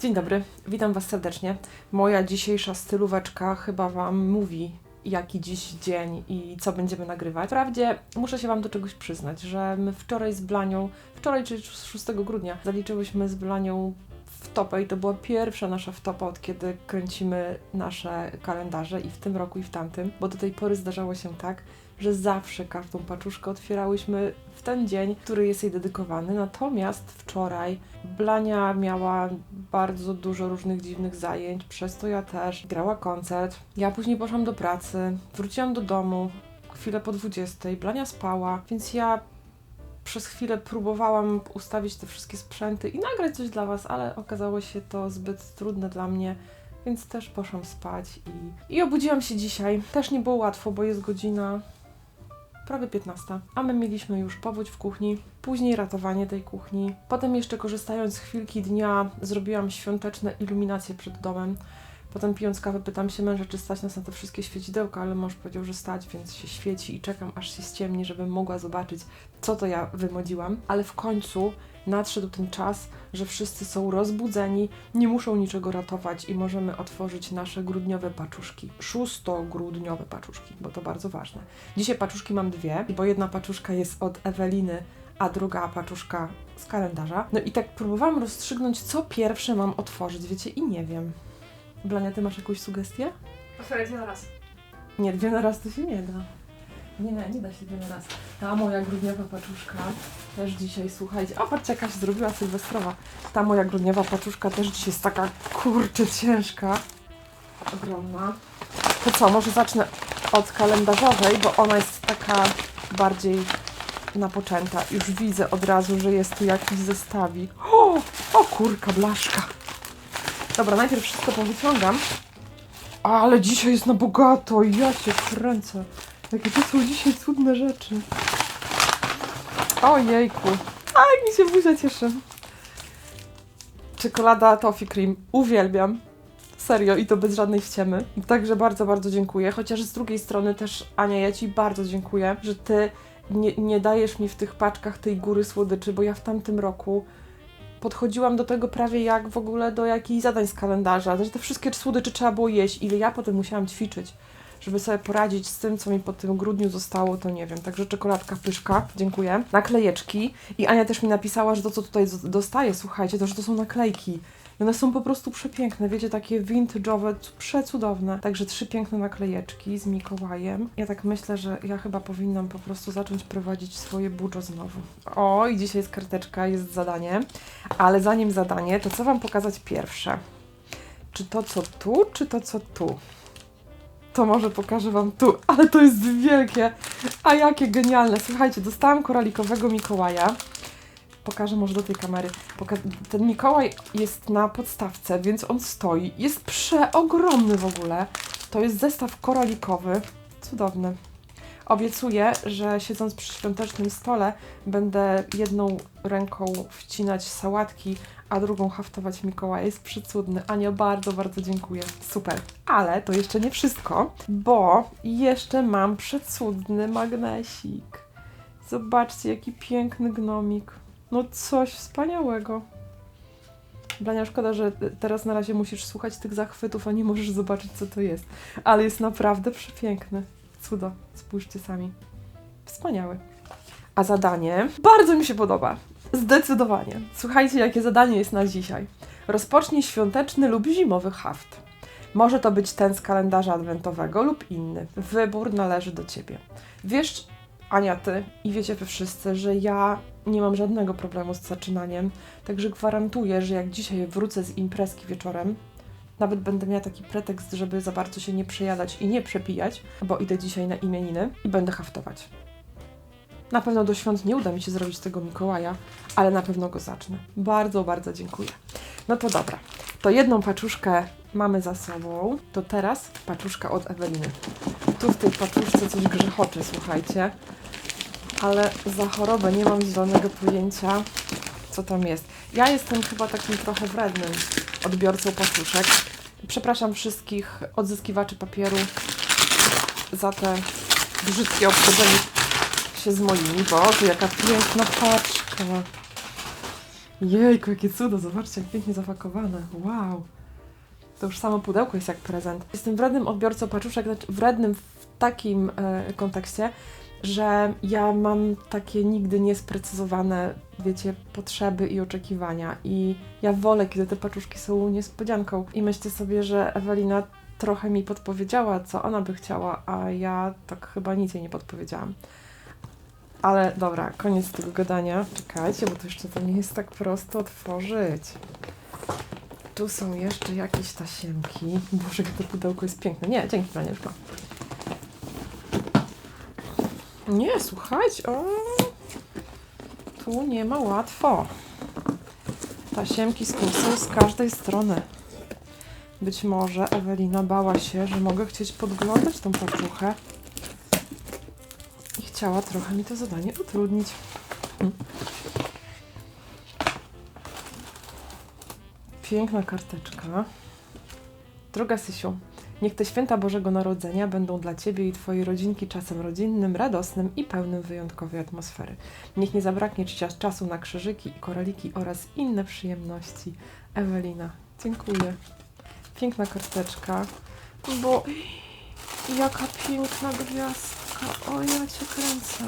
Dzień dobry, witam Was serdecznie. Moja dzisiejsza stylóweczka chyba Wam mówi, jaki dziś dzień i co będziemy nagrywać. Wprawdzie muszę się Wam do czegoś przyznać, że my wczoraj z Blanią, wczoraj czyli 6 grudnia, zaliczyłyśmy z Blanią wtopę i to była pierwsza nasza wtopa, od kiedy kręcimy nasze kalendarze i w tym roku i w tamtym, bo do tej pory zdarzało się tak, że zawsze każdą paczuszkę otwierałyśmy w ten dzień, który jest jej dedykowany. Natomiast wczoraj Blania miała bardzo dużo różnych dziwnych zajęć, przez to ja też grała koncert. Ja później poszłam do pracy, wróciłam do domu chwilę po 20, Blania spała, więc ja przez chwilę próbowałam ustawić te wszystkie sprzęty i nagrać coś dla Was, ale okazało się to zbyt trudne dla mnie, więc też poszłam spać i, i obudziłam się dzisiaj. Też nie było łatwo, bo jest godzina prawie 15, a my mieliśmy już powódź w kuchni, później ratowanie tej kuchni. Potem jeszcze korzystając z chwilki dnia zrobiłam świąteczne iluminacje przed domem. Potem pijąc kawę pytam się męża, czy stać nas na te wszystkie świecidełka, ale mąż powiedział, że stać, więc się świeci i czekam aż się ściemni, żebym mogła zobaczyć, co to ja wymodziłam. Ale w końcu nadszedł ten czas, że wszyscy są rozbudzeni, nie muszą niczego ratować i możemy otworzyć nasze grudniowe paczuszki. Szóstogrudniowe paczuszki, bo to bardzo ważne. Dzisiaj paczuszki mam dwie, bo jedna paczuszka jest od Eweliny, a druga paczuszka z kalendarza. No i tak próbowałam rozstrzygnąć, co pierwsze mam otworzyć, wiecie, i nie wiem. Blania, ty masz jakąś sugestię? Otwieraj dwie na raz. Nie, dwie na raz to się nie da. Nie, nie, da się dwie na raz. Ta moja grudniowa paczuszka też dzisiaj, słuchajcie, o patrzcie jaka się zrobiła sylwestrowa. Ta moja grudniowa paczuszka też dzisiaj jest taka, kurczę, ciężka. Ogromna. To co, może zacznę od kalendarzowej, bo ona jest taka bardziej napoczęta. Już widzę od razu, że jest tu jakiś zestawik. O, o kurka, blaszka. Dobra, najpierw wszystko powyciągam. Ale dzisiaj jest na bogato, ja się kręcę. Jakie to są dzisiaj cudne rzeczy. Ojejku. A, mi się buzia cieszy. Czekolada Toffee Cream. Uwielbiam. Serio i to bez żadnej ściemy. Także bardzo, bardzo dziękuję. Chociaż z drugiej strony też, Ania, ja Ci bardzo dziękuję, że Ty nie, nie dajesz mi w tych paczkach tej góry słodyczy, bo ja w tamtym roku podchodziłam do tego prawie jak w ogóle do jakichś zadań z kalendarza. Znaczy te wszystkie słodycze trzeba było jeść. Ile ja potem musiałam ćwiczyć, żeby sobie poradzić z tym, co mi po tym grudniu zostało, to nie wiem. Także czekoladka pyszka, dziękuję. Naklejeczki. I Ania też mi napisała, że to, co tutaj dostaję, słuchajcie, to, że to są naklejki. I one są po prostu przepiękne, wiecie, takie vintage'owe, przecudowne. Także trzy piękne naklejeczki z Mikołajem. Ja tak myślę, że ja chyba powinnam po prostu zacząć prowadzić swoje budżo znowu. O, i dzisiaj jest karteczka, jest zadanie. Ale zanim zadanie, to co Wam pokazać pierwsze? Czy to co tu, czy to co tu? To może pokażę Wam tu, ale to jest wielkie. A jakie genialne. Słuchajcie, dostałam koralikowego Mikołaja. Pokażę może do tej kamery. Poka- ten Mikołaj jest na podstawce, więc on stoi. Jest przeogromny w ogóle. To jest zestaw koralikowy. Cudowny. Obiecuję, że siedząc przy świątecznym stole będę jedną ręką wcinać sałatki, a drugą haftować Mikołaja. Jest przecudny. Ania, bardzo, bardzo dziękuję. Super. Ale to jeszcze nie wszystko, bo jeszcze mam przecudny magnesik. Zobaczcie, jaki piękny gnomik. No coś wspaniałego. Blania, szkoda, że teraz na razie musisz słuchać tych zachwytów, a nie możesz zobaczyć, co to jest. Ale jest naprawdę przepiękny. Cudo. Spójrzcie sami. Wspaniały. A zadanie bardzo mi się podoba. Zdecydowanie. Słuchajcie, jakie zadanie jest na dzisiaj. Rozpocznij świąteczny lub zimowy haft. Może to być ten z kalendarza adwentowego lub inny. Wybór należy do ciebie. Wiesz, Ania, ty i wiecie wy wszyscy, że ja nie mam żadnego problemu z zaczynaniem, także gwarantuję, że jak dzisiaj wrócę z imprezki wieczorem, nawet będę miała taki pretekst, żeby za bardzo się nie przejadać i nie przepijać, bo idę dzisiaj na imieniny i będę haftować. Na pewno do świąt nie uda mi się zrobić tego Mikołaja, ale na pewno go zacznę. Bardzo, bardzo dziękuję. No to dobra. To jedną paczuszkę mamy za sobą. To teraz paczuszka od Eweliny. Tu w tej paczuszce coś grzechocze, słuchajcie. Ale za chorobę nie mam zielonego pojęcia, co tam jest. Ja jestem chyba takim trochę wrednym odbiorcą paczuszek. Przepraszam wszystkich odzyskiwaczy papieru za te brzydkie obchodzenie się z moimi. Boże, jaka piękna paczka. Jejku, jakie cudo, zobaczcie, jak pięknie zapakowane. Wow. To już samo pudełko jest jak prezent. Jestem wrednym odbiorcą paczuszek, znaczy wrednym w takim e, kontekście, że ja mam takie nigdy niesprecyzowane, wiecie, potrzeby i oczekiwania. I ja wolę, kiedy te paczuszki są niespodzianką. I myślę sobie, że Ewelina trochę mi podpowiedziała, co ona by chciała, a ja tak chyba nic jej nie podpowiedziałam. Ale dobra, koniec tego gadania. Czekajcie, bo to jeszcze to nie jest tak prosto otworzyć. Tu są jeszcze jakieś tasiemki. Boże, to pudełko jest piękne. Nie, dzięki Branieszko. Nie, słuchajcie. O, tu nie ma łatwo. Tasiemki z kursą z każdej strony. Być może Ewelina bała się, że mogę chcieć podglądać tą paczuchę chciała trochę mi to zadanie utrudnić. Piękna karteczka. Droga Sysiu, niech te święta Bożego Narodzenia będą dla Ciebie i Twojej rodzinki czasem rodzinnym, radosnym i pełnym wyjątkowej atmosfery. Niech nie zabraknie Ci czas- czasu na krzyżyki i koraliki oraz inne przyjemności. Ewelina, dziękuję. Piękna karteczka, bo jaka piękna gwiazdka. O, ja Cię kręcę.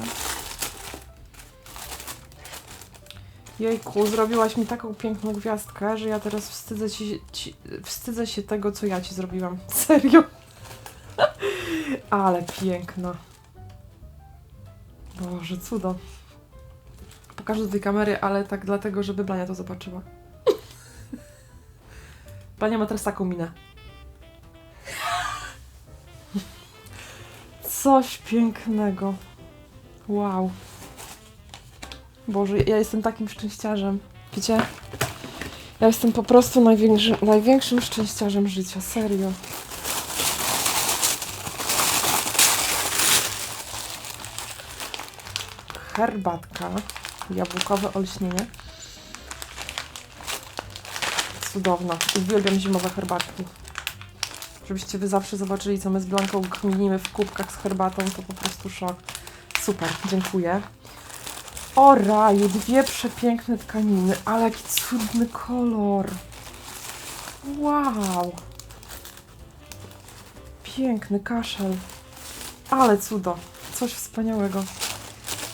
Jejku, zrobiłaś mi taką piękną gwiazdkę, że ja teraz wstydzę, ci, ci, wstydzę się tego, co ja ci zrobiłam. Serio. Ale piękna. Boże, cudo. Pokażę do tej kamery, ale tak dlatego, żeby Blania to zobaczyła. Blania ma teraz taką minę. Coś pięknego. Wow. Boże, ja jestem takim szczęściarzem. Wiecie? Ja jestem po prostu największy, największym szczęściarzem życia, serio. Herbatka, jabłkowe olśnienie. Cudowna. Uwielbiam zimowe herbatki. Żebyście wy zawsze zobaczyli, co my z Blanką kminimy w kubkach z herbatą, to po prostu szok. Super, dziękuję. O raju, dwie przepiękne tkaniny, ale jaki cudny kolor. Wow. Piękny kaszel. Ale cudo. Coś wspaniałego.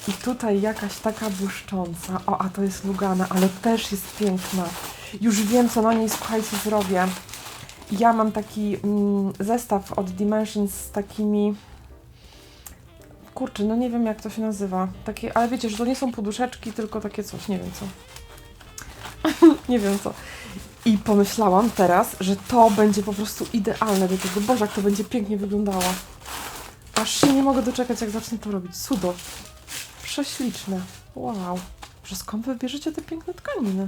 I tutaj jakaś taka błyszcząca. O, a to jest Lugana, ale też jest piękna. Już wiem, co na niej, słuchajcie, zrobię. Ja mam taki mm, zestaw od Dimensions z takimi kurczę, no nie wiem jak to się nazywa. Takie, ale wiecie, że to nie są poduszeczki, tylko takie coś, nie wiem co. nie wiem co. I pomyślałam teraz, że to będzie po prostu idealne do tego. Boże, jak to będzie pięknie wyglądało. Aż się nie mogę doczekać, jak zacznę to robić. Cudo. Prześliczne. Wow. Że skąd bierzecie te piękne tkaniny?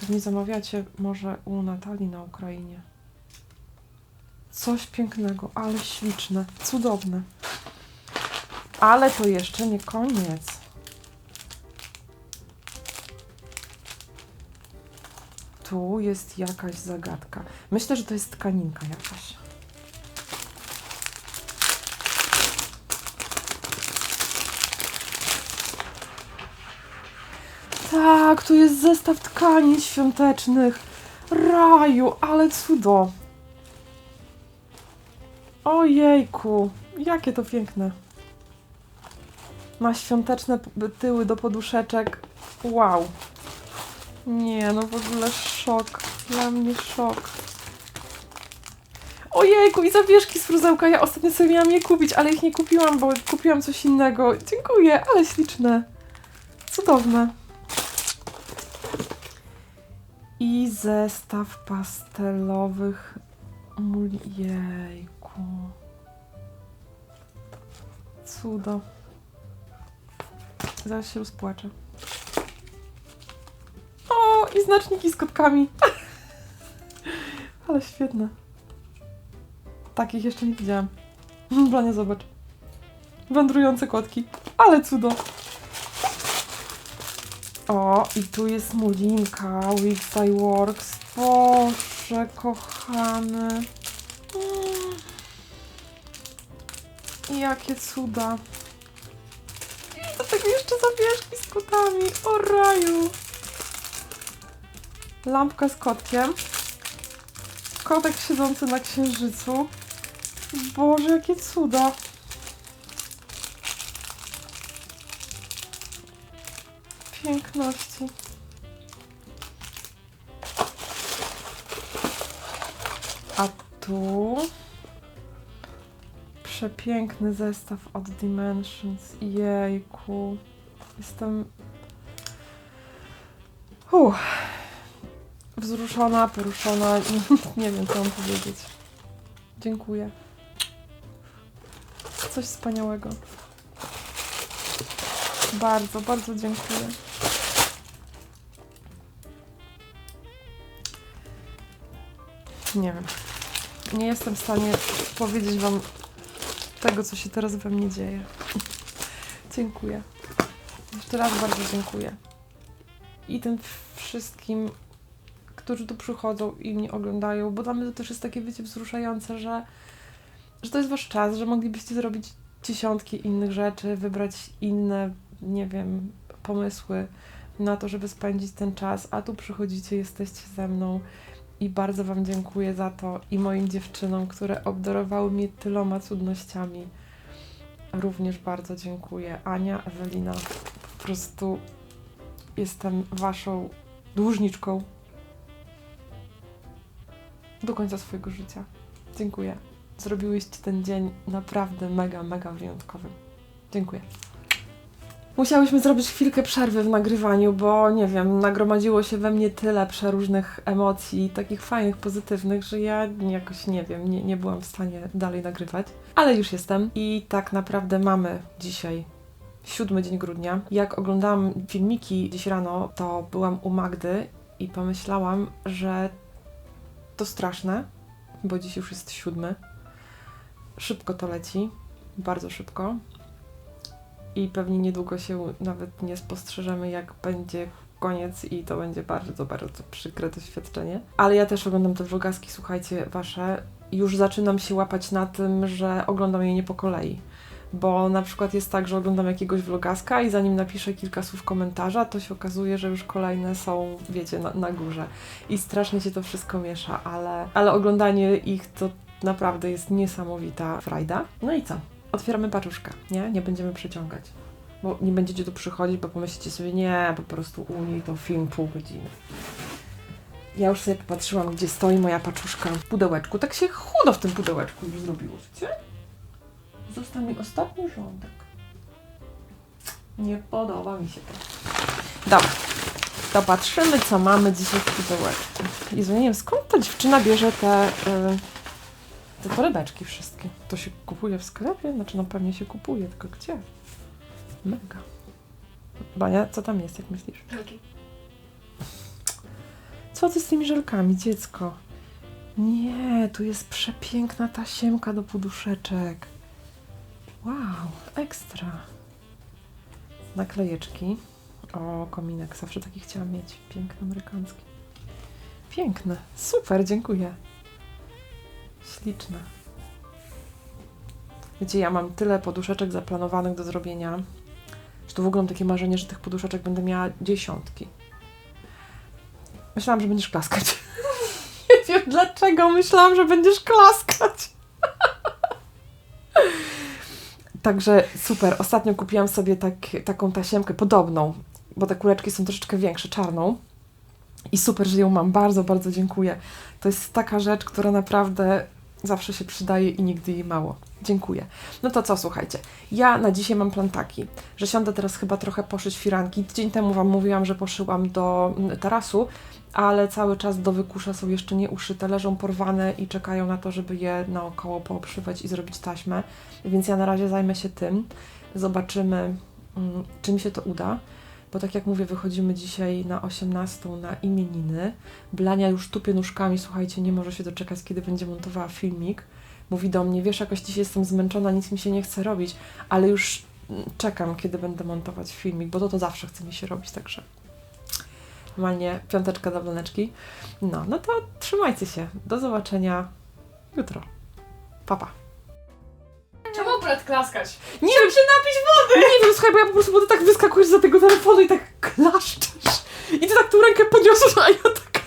Pewnie zamawiacie może u Natalii na Ukrainie. Coś pięknego, ale śliczne, cudowne. Ale to jeszcze nie koniec. Tu jest jakaś zagadka. Myślę, że to jest tkaninka jakaś. Tak, tu jest zestaw tkanin świątecznych. Raju, ale cudo. Ojejku, jakie to piękne. Ma świąteczne tyły do poduszeczek. Wow. Nie, no w ogóle szok. Dla mnie szok. Ojejku, i zawieszki z fruzełka. Ja ostatnio sobie miałam je kupić, ale ich nie kupiłam, bo kupiłam coś innego. Dziękuję, ale śliczne. Cudowne. I zestaw pastelowych. Jejku. Cudo. Zaraz się rozpłaczę. O, i znaczniki z kotkami. Ale świetne. Takich jeszcze nie widziałam. Blania, zobacz. Wędrujące kotki. Ale cudo. O, i tu jest mulinka Wixie Works. Boże, kochany. Mm. Jakie cuda. I to tego jeszcze zawieszki z kotami. O raju. Lampka z kotkiem. Kotek siedzący na księżycu. Boże, jakie cuda. Piękności. A tu przepiękny zestaw od Dimensions. Jejku. Jestem Uff. wzruszona, poruszona. Nie wiem, co mam powiedzieć. Dziękuję. Coś wspaniałego. Bardzo, bardzo dziękuję. Nie wiem. Nie jestem w stanie powiedzieć Wam tego, co się teraz we mnie dzieje. dziękuję. Jeszcze raz bardzo dziękuję. I tym wszystkim, którzy tu przychodzą i mnie oglądają, bo dla mnie to też jest takie, wiecie, wzruszające, że, że to jest Wasz czas, że moglibyście zrobić dziesiątki innych rzeczy, wybrać inne, nie wiem, pomysły na to, żeby spędzić ten czas, a tu przychodzicie, jesteście ze mną i bardzo Wam dziękuję za to i moim dziewczynom, które obdarowały mnie tyloma cudnościami. Również bardzo dziękuję. Ania, Ewelina, po prostu jestem Waszą dłużniczką do końca swojego życia. Dziękuję. Zrobiłyście ten dzień naprawdę mega, mega wyjątkowym. Dziękuję. Musiałyśmy zrobić chwilkę przerwy w nagrywaniu, bo nie wiem, nagromadziło się we mnie tyle przeróżnych emocji, takich fajnych, pozytywnych, że ja jakoś nie wiem, nie, nie byłam w stanie dalej nagrywać. Ale już jestem i tak naprawdę mamy dzisiaj siódmy dzień grudnia. Jak oglądałam filmiki dziś rano, to byłam u Magdy i pomyślałam, że to straszne, bo dziś już jest siódmy. Szybko to leci, bardzo szybko i pewnie niedługo się nawet nie spostrzeżemy, jak będzie koniec i to będzie bardzo, bardzo przykre doświadczenie. Ale ja też oglądam te vlogaski, słuchajcie, wasze. Już zaczynam się łapać na tym, że oglądam je nie po kolei. Bo na przykład jest tak, że oglądam jakiegoś vlogaska i zanim napiszę kilka słów komentarza, to się okazuje, że już kolejne są, wiecie, na, na górze. I strasznie się to wszystko miesza, ale, ale oglądanie ich to naprawdę jest niesamowita frajda. No i co? Otwieramy paczuszkę, nie? Nie będziemy przeciągać. Bo nie będziecie tu przychodzić, bo pomyślicie sobie, nie, po prostu u niej to film pół godziny. Ja już sobie popatrzyłam, gdzie stoi moja paczuszka w pudełeczku. Tak się chudo w tym pudełeczku już zrobiło, wiecie? Został mi ostatni rządek. Nie podoba mi się to. Dobra, to patrzymy, co mamy dzisiaj w pudełeczku. Jezu, nie wiem, skąd ta dziewczyna bierze te... Yy, te torebeczki wszystkie. To się kupuje w sklepie? Znaczy, no pewnie się kupuje, tylko gdzie? Mega. Bania, co tam jest, jak myślisz? Żelki. Co ty z tymi żelkami, dziecko? Nie, tu jest przepiękna tasiemka do poduszeczek. Wow, ekstra. Naklejeczki. O, kominek. Zawsze taki chciałam mieć. Piękny, amerykański. Piękne. Super, dziękuję. Śliczne. Wiecie, ja mam tyle poduszeczek zaplanowanych do zrobienia, że to w ogóle mam takie marzenie, że tych poduszeczek będę miała dziesiątki. Myślałam, że będziesz klaskać. Nie wiem dlaczego myślałam, że będziesz klaskać. Także super. Ostatnio kupiłam sobie tak, taką tasiemkę podobną, bo te kuleczki są troszeczkę większe, czarną. I super, że ją mam. Bardzo, bardzo dziękuję. To jest taka rzecz, która naprawdę zawsze się przydaje i nigdy jej mało. Dziękuję. No to co, słuchajcie. Ja na dzisiaj mam plan taki, że siądę teraz chyba trochę poszyć firanki. Tydzień temu Wam mówiłam, że poszyłam do mm, tarasu, ale cały czas do wykusza są jeszcze nie uszyte, leżą porwane i czekają na to, żeby je naokoło poobszywać i zrobić taśmę. Więc ja na razie zajmę się tym. Zobaczymy, mm, czy mi się to uda bo tak jak mówię, wychodzimy dzisiaj na 18 na imieniny. Blania już tupie nóżkami, słuchajcie, nie może się doczekać, kiedy będzie montowała filmik. Mówi do mnie, wiesz, jakoś dzisiaj jestem zmęczona, nic mi się nie chce robić, ale już czekam, kiedy będę montować filmik, bo to to zawsze chce mi się robić, także normalnie piąteczka dla Blaneczki. No, no to trzymajcie się. Do zobaczenia jutro. Pa, pa. Nawet klaskać. Nie Chciałem się napić wody! Nie wiem, słuchaj, bo ja po prostu, bo ty tak wyskakujesz za tego telefonu i tak klaszczesz. I ty tak tą rękę podniosłeś, a ja tak